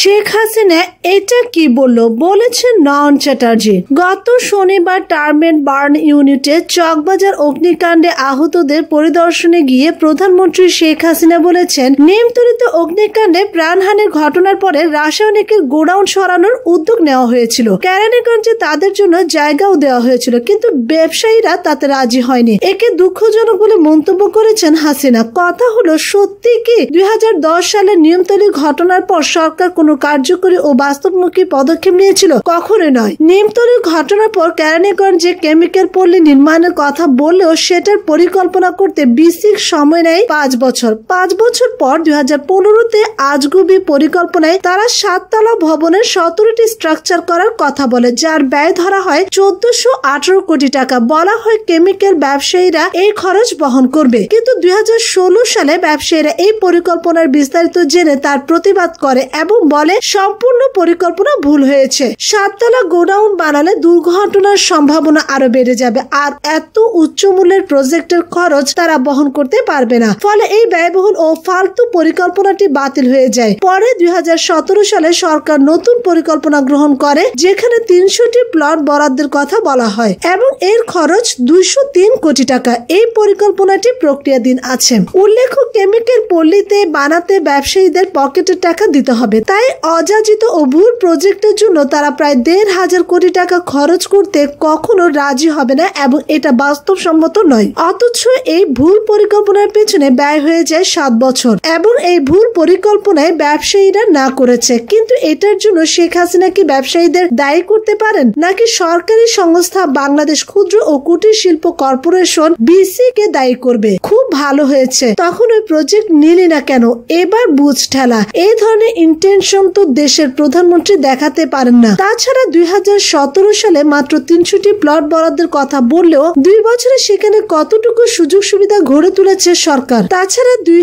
শেখ হাসিনা এটা কি বলল বলেছেন নয়ন চ্যাটার্জি। গত শনিবার টার্মেট বার্ন ইউনিটে চকবাজার অগ্নিকাণ্ডে আহতদের পরিদর্শনে গিয়ে প্রধানমন্ত্রী শেখ হাসিনা বলেছেন নিয়মতরিত অগ্নিকাণ্ডে প্রাণহানির ঘটনার পরে রাসায়নিকের গোডাউন সরানোর উদ্যোগ নেওয়া হয়েছিল। কেরানীগঞ্জে তাদের জন্য জায়গাও দেওয়া হয়েছিল, কিন্তু ব্যবসায়ীরা তাতে রাজি হয়নি। একে দুঃখজনক বলে মন্তব্য করেছেন হাসিনা। কথা হলো, সত্যি কি দুই হাজার দশ সালে নিয়মতলী ঘটনার পর সরকার কোনো কার্যকরী ও বাস্তবমুখী পদক্ষেপ নিয়েছিল, কখনোই নয়। নিমতলির ঘটনার পর কেরানীগঞ্জে কেমিক্যাল পল্লী নির্মাণের কথা বললেও সেটার পরিকল্পনা করতে বিসিক সময় নেয় পাঁচ বছর। পাঁচ বছর পর দুই হাজার পনেরোতে আজগুবি পরিকল্পনায় তারা সাততলা ভবনের সতেরোটি স্ট্রাকচার করার কথা বলে, যার ব্যয় ধরা হয় চোদ্দশো আঠারো কোটি টাকা। বলা হয় কেমিক্যাল ব্যবসায়ীরা এই খরচ বহন করবে। কিন্তু দুই হাজার ষোলো সালে ব্যবসায়ীরা এই পরিকল্পনার বিস্তারিত জেনে তার প্রতিবাদ করে এবং বলে সম্পূর্ণ পরিকল্পনা ভুল হয়েছে। সাততলা গোডাউন বানালে দুর্ঘটনার সম্ভাবনা আরও বেড়ে যাবে আর এত উচ্চ মূল্যের প্রজেক্টের খরচ তারা বহন করতে পারবে না। ফলে এই ব্যয়বহুল ও ফালতু পরিকল্পনাটি বাতিল হয়ে যায়। পরে দুই হাজার সতেরো সালে সরকার নতুন পরিকল্পনা গ্রহণ করে, যেখানে তিনশোটি প্লট বরাদ্দের কথা বলা হয় এবং এর খরচ দুইশো তিন কোটি টাকা। এই পরিকল্পনাটি প্রক্রিয়াধীন আছে। উল্লেখ্য, কেমিক্যাল পল্লীতে বানাতে ব্যবসায়ীদের পকেটের টাকা দিতে হবে। তাই অযাচিত ও ভুল প্রজেক্টের জন্য তারা প্রায় দেড় হাজার কোটি টাকা খরচ করতে কখনো রাজি হবে না এবং এটা বাস্তবসম্মত নয়। অথচ এই ভুল পরিকল্পনার পেছনে ব্যয় হয়ে যায় সাত বছর এবং এই ভুল পরিকল্পনায় ব্যবসায়ীরা না করেছে। কিন্তু এটার জন্য শেখ হাসিনা কি ব্যবসায়ীদের দায়ী করতে পারেন? নাকি সরকারি সংস্থা বাংলাদেশ ক্ষুদ্র ও কুটির শিল্প কর্পোরেশন বিসি কে দায়ী করবে? খুব ভালো হয়েছে। তখন ওই প্রজেক্ট নিলি না কেন? এবার বুঝ ঠেলা। এই ধরনের ইন্টেনশন তো দেশের প্রধানমন্ত্রী দেখাতে পারেন না। তাছাড়া দুই সালে মাত্র তিনশোটি প্লট বরাদ্দের কথা বললেও দুই বছরে সেখানে কতটুকু সুযোগ সুবিধা গড়ে তুলেছে সরকার? তাছাড়া দুই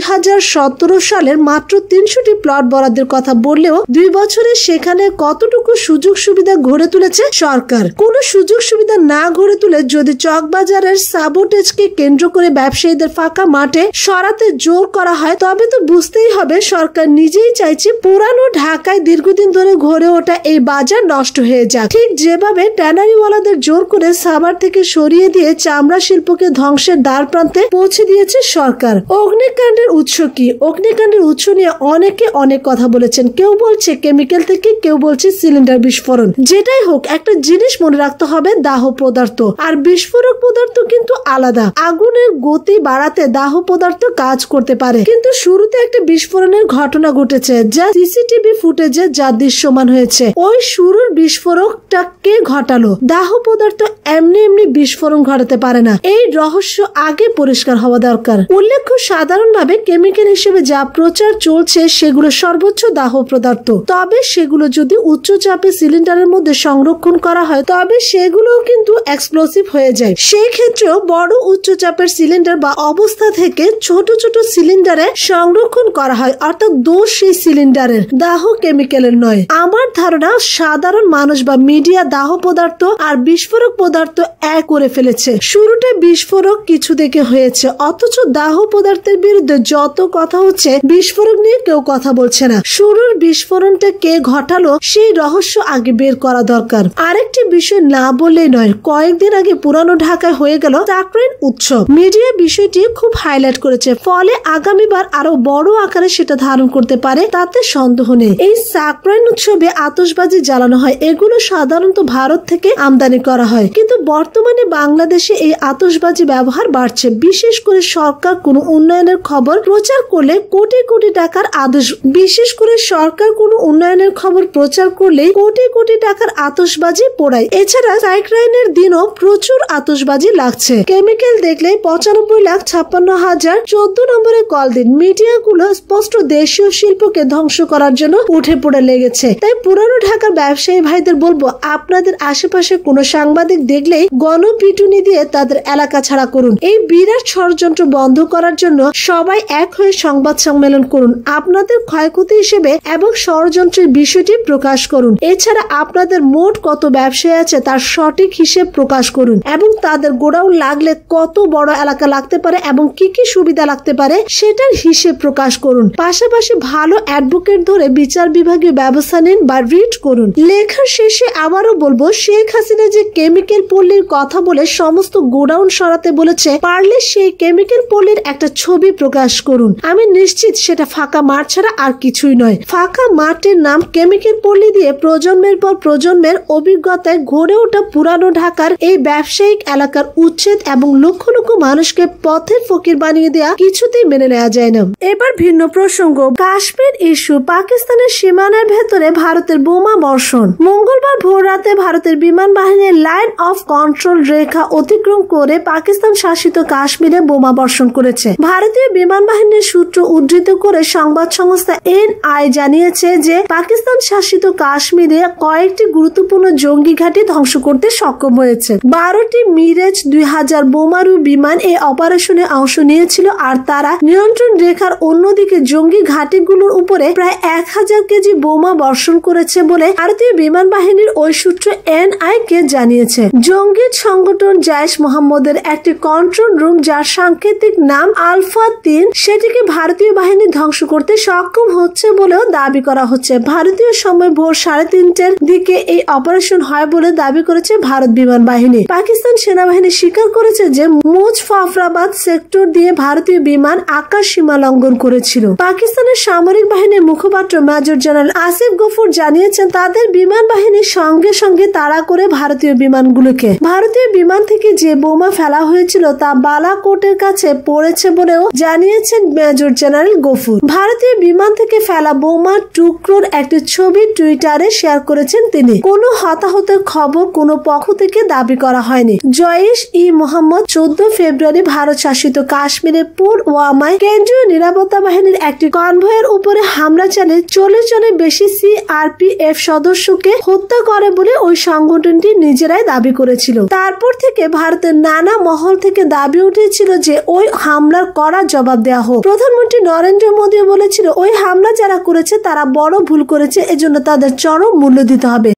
সালের মাত্র তিনশোটি প্লট বরাদ্দের কথা বললেও দুই বছরে সেখানে কতটুকু সুযোগ সুবিধা গড়ে তুলেছে সরকার? কোন সুযোগ সুবিধা না গড়ে তুলে যদি চকবাজারের সাবোটেজকে কেন্দ্র করে ব্যবসায়ীদের ফাঁকা মাঠে সরাতে জোর করা হয়, তবে তো বুঝতেই হবে সরকার নিজেই চাইছে পুরানো ঢাকায় দীর্ঘদিন ধরে ঘরে ওঠা এই বাজার নষ্ট হয়ে যাক। ঠিক যেভাবে ট্যানারিওয়ালাদের জোর করে সাভার থেকে সরিয়ে দিয়ে চামড়া শিল্পকে ধ্বংসের দ্বার প্রান্তে পৌঁছে দিয়েছে সরকার। অগ্নিকাণ্ডের উৎস কি? অগ্নিকাণ্ডের উৎস নিয়ে অনেকে অনেক কথা বলেছেন। কেউ বলছে কেমিক্যাল থেকে, কেউ বলছে সিলিন্ডার বিস্ফোরণ। যেটাই হোক, একটা জিনিস মনে রাখতে হবে, দাহ পদার্থ। আর বিস্ফোরক পদার্থ কিন্তু আলাদা। আগুনের গতি বাড়াতে দাহ পদার্থ কাজ করতে পারে। কিন্তু শুরুতে একটা বিস্ফোরণের ঘটনা ঘটেছে, যা সিসিটিভি ফুটেজে যা দৃশ্যমান হয়েছে, ওই শুরুর বিস্ফোরকটা কে ঘটালো। দাহ পদার্থ এমনি এমনি বিস্ফোরণ ঘটাতে পারে না। এই রহস্য আগে পরিষ্কার হওয়া দরকার। উল্লেখ্য, সাধারণভাবে কেমিক্যাল হিসেবে যা প্রচার চলছে, সেগুলো সর্বোচ্চ দাহ পদার্থ। তবে সেগুলো যদি উচ্চ চাপে সিলিন্ডারের মধ্যে সংরক্ষণ করা হয়, তবে সেগুলো কিন্তু এক্সপ্লোসিভ হয়ে যায়। সেই ক্ষেত্রেও বড় উচ্চ চাপের সিলিন্ডার বা অবস্থা থেকে ছোট ছোট সিলিন্ডারে সংরক্ষণ করা হয়, অর্থাৎ দোষ সেই সিলিন্ডারের। দাহ কেমিক্যালের নয়। আমার ধারণা সাধারণ মানুষ বা মিডিয়া দাহ পদার্থ আর বিস্ফোরক পদার্থ এক করে ফেলেছে। শুরুটা বিস্ফোরক কিছু দেখে হয়েছে, অথচ দাহ পদার্থের বিরুদ্ধে যত কথা হচ্ছে, বিস্ফোরক নিয়ে কেউ কথা বলছে না। শুরুর বিস্ফোরণটা কে ঘটালো, সেই রহস্য আগে বের করা দরকার। আরেকটি বিষয় না বললেই নয়, কয়েকদিন আগে পুরানো ঢাকায় হয়ে গেল চাকরাইন উৎসব। মিডিয়া বিষয়টি খুব হাইলাইট করেছে, ফলে আগামীবার আরও বড় আকারে সেটা ধারণ করতে পারে, তাতে সন্দেহ নেই এই সাকরাইন উৎসবে আতসবাজি জ্বালানো হয়। এগুলো সাধারণত ভারত থেকে আমদানি করা হয়। কিন্তু বর্তমানে বাংলাদেশে এই আতসবাজি ব্যবহার বাড়ছে। বিশেষ করে সরকার কোনো উন্নয়নের খবর প্রচার করলে কোটি কোটি টাকার আদেশ বিশেষ করে সরকার কোনো উন্নয়নের খবর প্রচার করলে কোটি কোটি টাকার আতসবাজি পোড়ায়। এছাড়া সাইক্রাইনের দিনও প্রচুর আতসবাজি লাগছে। কেমিক্যাল দেখলে পঁচানব্বই লাখ ছাপ্পান্ন হাজার চোদ্দ নম্বরে কল দিন। মিডিয়াগুলো স্পষ্ট দেশীয় শিল্পকে ধ্বংস করার জন্য উঠে পড়ে লেগেছে। তাই পুরানো ঢাকার ব্যবসায়ী ভাইদের বলব, আপনাদের আশেপাশে কোনো সাংবাদিক দেখলেই গণপিটুনি দিয়ে তাদের এলাকা ছাড়া করুন। এই বিরাট ষড়যন্ত্র বন্ধ করার জন্য সবাই এক হয়ে সংবাদ সম্মেলন করুন। আপনাদের ক্ষয়ক্ষতি হিসেবে এবং ষড়যন্ত্রের বিষয়টি প্রকাশ করুন। এছাড়া আপনাদের মোট কত ব্যবসায়ী আছে তার সঠিক হিসেব প্রকাশ করুন এবং তাদের গোডাউন লাগলে কত বড় এলাকা লাগতে পারে এবং কি কি সুবিধা লাগতে পারে সেটার হিসেব প্রকাশ করুন। পাশাপাশি ভালো অ্যাডভোকেট ধরে বিচার বিভাগীয় ব্যবস্থা নিন বা রিট করুন। লেখার শেষে আবারও বলব, শেখ হাসিনা যে কেমিক্যাল পল্লীর কথা বলে সমস্ত গোডাউন সরাতে বলেছে, পারলে সেই কেমিক্যাল পল্লীর একটা ছবি প্রকাশ করুন। আমি নিশ্চিত সেটা ফাঁকা মাঠ ছাড়া আর কিছুই নয়। ফাঁকা মাঠের নাম কেমিক্যাল পল্লী দিয়ে প্রজন্মের পর প্রজন্মের অভিজ্ঞতায় গড়ে ওঠা পুরানো ঢাকার এই ব্যবসায়িক এলাকার উচ্ছেদ এবং লক্ষ লক্ষ মানুষকে পথের ফকির বানিয়ে দেয়া কিছুতেই মেনে নেওয়া যায় না। এবার ভিন্ন প্রসঙ্গ। কাশ্মীর ইস্যু পাকিস্তানের সীমানার ভেতরে ভারতের বোমা বর্ষণ। মঙ্গলবার ভোর রাতে ভারতের বিমান বাহিনীর লাইন অফ কন্ট্রোল রেখা অতিক্রম করে পাকিস্তান শাসিত কাশ্মীরে বোমা বর্ষণ করেছে। ভারতীয় বিমান বাহিনীর সূত্র উদ্ধৃত করে সংবাদ সংস্থা এনআই জানিয়েছে যে, পাকিস্তান শাসিত কাশ্মীরে কয়েকটি গুরুত্বপূর্ণ জঙ্গি ঘাঁটি ধ্বংস করতে সক্ষম হয়েছে। বারোটি মিরেজ দুই হাজার বোমারু বিমান এই অপারেশনে অংশ নিয়েছিল, আর তারা নিয়ন্ত্রণ রেখার অন্যদিকে জঙ্গি ঘাঁটিগুলোর উপরে প্রায় এক হাজার কেজি বোমা বর্ষণ করেছে বলে ভারতীয় বিমান বাহিনীর ওই সূত্র এনআই কে জানিয়েছে। জঙ্গি সংগঠন জায়শ মোহাম্মদের একটি কন্ট্রোল রুম যার সাংকেতিক নাম আলফা তিন, সেটিকে ভারতীয় বাহিনী ধ্বংস করতে সক্ষম হচ্ছে বলেও দাবি করা হচ্ছে। ভারতীয় সময় ভোর সাড়ে তিনটের দিকে এই অপারেশন হয় বলে দাবি করেছে ভারত বিমান বাহিনী। পাকিস্তান সেনাবাহিনী স্বীকার করেছে যে মুজফাফরাবাদ সেক্টর দিয়ে ভারতীয় বিমান আকাশ সীমা লঙ্ঘন করেছিল। পাকিস্তানের সামরিক বাহিনীর মুখপাত্র মেজর জেনারেল আসিফ গফুর জানিয়েছেন, তাদের বিমান বাহিনীর সঙ্গে সঙ্গে তাড়া করে ভারতীয় বিমানগুলোকে। ভারতীয় বিমান থেকে যে বোমা ফেলা হয়েছিল, তা বালাকোটের কাছে পড়েছে বলেও জানিয়েছেন মেজর জেনারেল গফুর। ভারতীয় বিমান থেকে ফেলা বোমা টুকরোর একটি ছবি টুইটারে শেয়ার করেছেন তিনি। কোনো হতাহতের খবর কোনো পক্ষ থেকে দাবি করা হয়নি। জয়েশ ই মোহাম্মদ চোদ্দ ফেব্রুয়ারি ভারত শাসিত কাশ্মীরের পুলওয়ামায় কেন্দ্রীয় নিরাপত্তা বাহিনীর একটি কনভয়ের উপরে হামলা চালিয়ে চল্লিশ জনের বেশি সিআরপিএফ সদস্যকে হত্যা করে বলে ওই সংগঠনটি নিজেরাই দাবি করেছিল। তারপর থেকে ভারতের নানা মহল থেকে দাবি উঠেছিল যে ওই হামলার কড়া জবাব দেওয়া হোক। প্রধানমন্ত্রী নরেন্দ্র মোদী বলেছিল, ওই হামলা যারা করেছে, তারা বড় ভুল করেছে, এজন্য তাদের চরম মূল্য দিতে হবে।